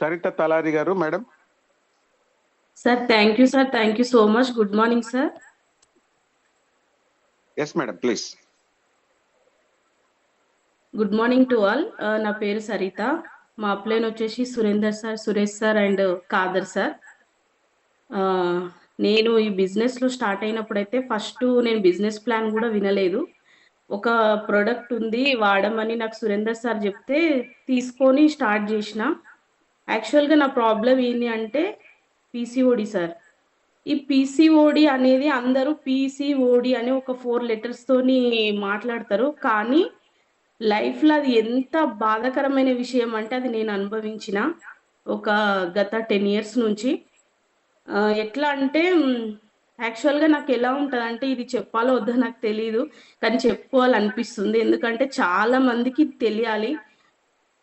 సరిత తలారి గారు madam. Sir thank you sir thank you so much good morning sir yes madam please good morning to all నా పేరు సరిత. మా upline వచ్చేసి Surender sir Suresh sir and Kadar sir. నేను ఈ బిజినెస్లో start అయినప్పుడైతే first నేను బిజినెస్ ప్లాన్ కూడా వినలేదు. ఒక ప్రోడక్ట్ ఉంది వాడమని నాకు సురేందర్ సార్ చెప్తే తీసుకొని స్టార్ట్ చేసిన. యాక్చువల్గా నా ప్రాబ్లం ఏంటి అంటే పీసీఓడి సార్. ఈ పీసీఓడి అనేది అందరూ పీసీఓడి అని ఒక ఫోర్ లెటర్స్తోని మాట్లాడతారు. కానీ లైఫ్లో అది ఎంత బాధాకరమైన విషయం అంటే అది నేను అనుభవించిన ఒక గత టెన్ ఇయర్స్ నుంచి. ఎట్లా అంటే యాక్చువల్గా నాకు ఎలా ఉంటుంది అంటే ఇది చెప్పాలో వద్దో నాకు తెలియదు కానీ చెప్పుకోవాలనిపిస్తుంది. ఎందుకంటే చాలా మందికి తెలియాలి.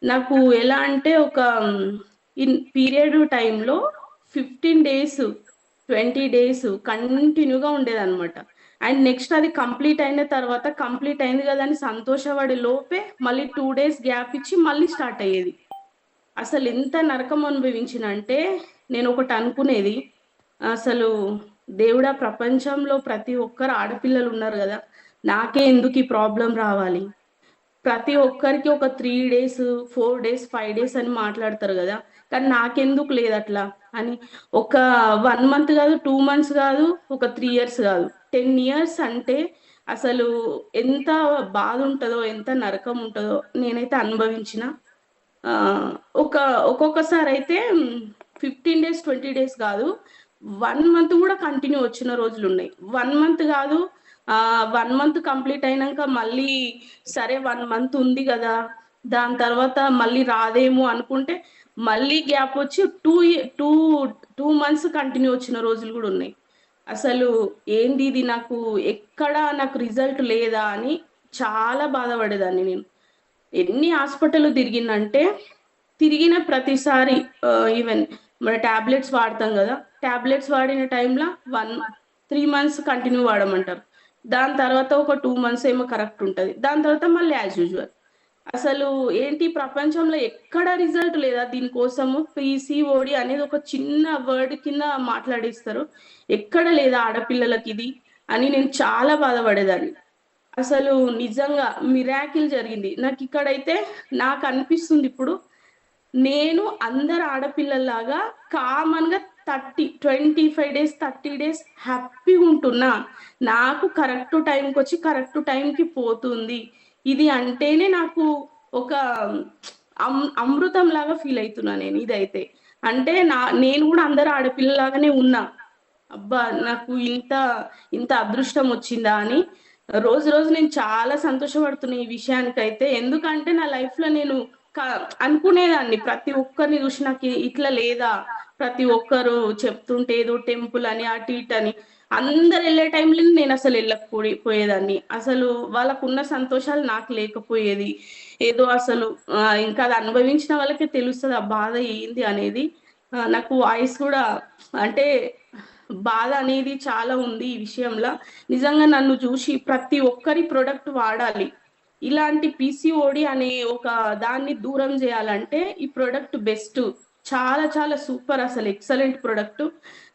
నాకు ఎలా అంటే ఒక ఇన్ పీరియడ్ టైంలో ఫిఫ్టీన్ డేస్ ట్వంటీ డేస్ కంటిన్యూగా ఉండేదన్నమాట. అండ్ నెక్స్ట్ అది కంప్లీట్ అయిన తర్వాత కంప్లీట్ అయింది కదా అని సంతోషపడే లోపే మళ్ళీ టూ డేస్ గ్యాప్ ఇచ్చి మళ్ళీ స్టార్ట్ అయ్యేది. అసలు ఎంత నరకం అనుభవించిన అంటే నేను ఒకటి అనుకునేది అసలు దేవుడా ప్రపంచంలో ప్రతి ఒక్కరు ఆడపిల్లలు ఉన్నారు కదా నాకే ఎందుకు ఈ ప్రాబ్లం రావాలి? ప్రతి ఒక్కరికి ఒక three days four days five days అని మాట్లాడతారు కదా కానీ నాకెందుకు లేదు అట్లా అని ఒక వన్ మంత్ కాదు టూ మంత్స్ కాదు ఒక త్రీ ఇయర్స్ కాదు. టెన్ ఇయర్స్ అంటే అసలు ఎంత బాధ ఉంటుందో ఎంత నరకం ఉంటుందో నేనైతే అనుభవించిన. ఒక ఒక్కొక్కసారి అయితే ఫిఫ్టీన్ డేస్ ట్వంటీ డేస్ కాదు వన్ మంత్ కూడా కంటిన్యూ వచ్చిన రోజులు ఉన్నాయి. వన్ మంత్ కాదు వన్ మంత్ కంప్లీట్ అయినాక మళ్ళీ సరే వన్ మంత్ ఉంది కదా దాని తర్వాత మళ్ళీ రాదేమో అనుకుంటే మళ్ళీ గ్యాప్ వచ్చి two two two months continue వచ్చిన రోజులు కూడా ఉన్నాయి. అసలు ఏంది ఇది? నాకు ఎక్కడ నాకు రిజల్ట్ లేదా అని చాలా బాధపడేదాన్ని నేను. ఎన్ని హాస్పిటల్ తిరిగిందంటే తిరిగిన ప్రతిసారి ఈవెన్ మన ట్యాబ్లెట్స్ వాడతాం కదా ట్యాబ్లెట్స్ వాడిన టైంలో వన్ త్రీ మంత్స్ కంటిన్యూ వాడమంటారు. దాని తర్వాత ఒక టూ మంత్స్ ఏమో కరెక్ట్ ఉంటుంది. దాని తర్వాత మళ్ళీ యాజ్ యూజువల్. అసలు ఏంటి ప్రపంచంలో ఎక్కడ రిజల్ట్ లేదా? దీనికోసము పీసీఓడి అనేది ఒక చిన్న వర్డ్ కింద మాట్లాడేస్తారు. ఎక్కడ లేదా ఆడపిల్లలకి ఇది అని నేను చాలా బాధపడేదాన్ని. అసలు నిజంగా మిరాకిల్ జరిగింది. నాకు ఇక్కడైతే నాకు అనిపిస్తుంది ఇప్పుడు. నేను అందరు ఆడపిల్లల్లాగా కామన్గా thirty twenty five days thirty days హ్యాపీగా ఉంటున్నా. నాకు కరెక్ట్ టైంకి వచ్చి కరెక్ట్ టైంకి పోతుంది. ఇది అంటేనే నాకు ఒక అమ్- అమృతం లాగా ఫీల్ అవుతున్నా నేను ఇదైతే. అంటే నా నేను కూడా అందరు ఆడపిల్లలాగానే ఉన్నా. అబ్బా నాకు ఇంత ఇంత అదృష్టం వచ్చిందా అని. రోజు రోజు నేను చాలా సంతోషపడుతున్నా ఈ విషయానికైతే. ఎందుకంటే నా లైఫ్లో నేను అనుకునేదాన్ని. ప్రతి ఒక్కరిని చూసి నాకు ఇట్లా లేదా? ప్రతి ఒక్కరు చెప్తుంటే ఏదో టెంపుల్ అని అటు ఇటు అని. అందరు వెళ్ళే టైంలో నేను అసలు వెళ్ళకపోయి పోయేదాన్ని. అసలు వాళ్ళకున్న సంతోషాలు నాకు లేకపోయేది. ఏదో అసలు ఇంకా అది అనుభవించిన వాళ్ళకే తెలుస్తుంది ఆ బాధ ఏంది అనేది. నాకు వాయిస్ కూడా అంటే బాధ అనేది చాలా ఉంది ఈ విషయంలో. నిజంగా నన్ను చూసి ప్రతి ఒక్కరి ప్రొడక్ట్ వాడాలి. ఇలాంటి పీసీఓడి అనే ఒక దాన్ని దూరం చేయాలంటే ఈ ప్రొడక్ట్ బెస్ట్ చాలా చాలా సూపర్ అసలు. ఎక్సలెంట్ ప్రొడక్ట్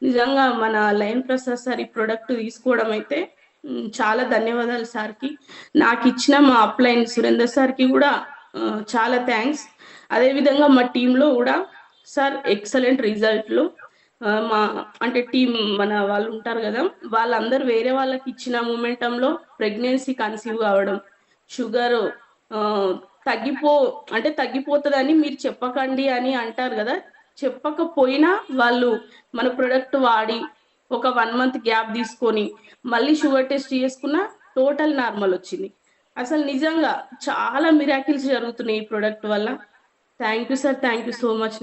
నిజంగా మన లైన్ ప్రసాద్ సార్ ఈ ప్రొడక్ట్ తీసుకోవడం అయితే చాలా ధన్యవాదాలు సార్కి. నాకు ఇచ్చిన మా అప్లైన్ సురేందర్ సార్కి కూడా చాలా థ్యాంక్స్ అదేవిధంగా మా టీంలో కూడా సార్ ఎక్సలెంట్ రిజల్ట్లు మా అంటే టీం మన వాళ్ళు ఉంటారు కదా వాళ్ళందరూ వేరే వాళ్ళకి ఇచ్చిన మూమెంటంలో ప్రెగ్నెన్సీ కన్సీవ్ కావడం షుగర్ తగ్గిపో అంటే తగ్గిపోతుందని మీరు చెప్పకండి అని అంటారు కదా. చెప్పకపోయినా వాళ్ళు మన ప్రొడక్ట్ వాడి ఒక వన్ మంత్ గ్యాప్ తీసుకొని మళ్ళీ షుగర్ టెస్ట్ చేసుకున్న టోటల్ నార్మల్ వచ్చింది. అసలు నిజంగా చాలా మిరాకిల్స్ జరుగుతున్నాయి ఈ ప్రొడక్ట్ వల్ల. Thank you sir thank you so much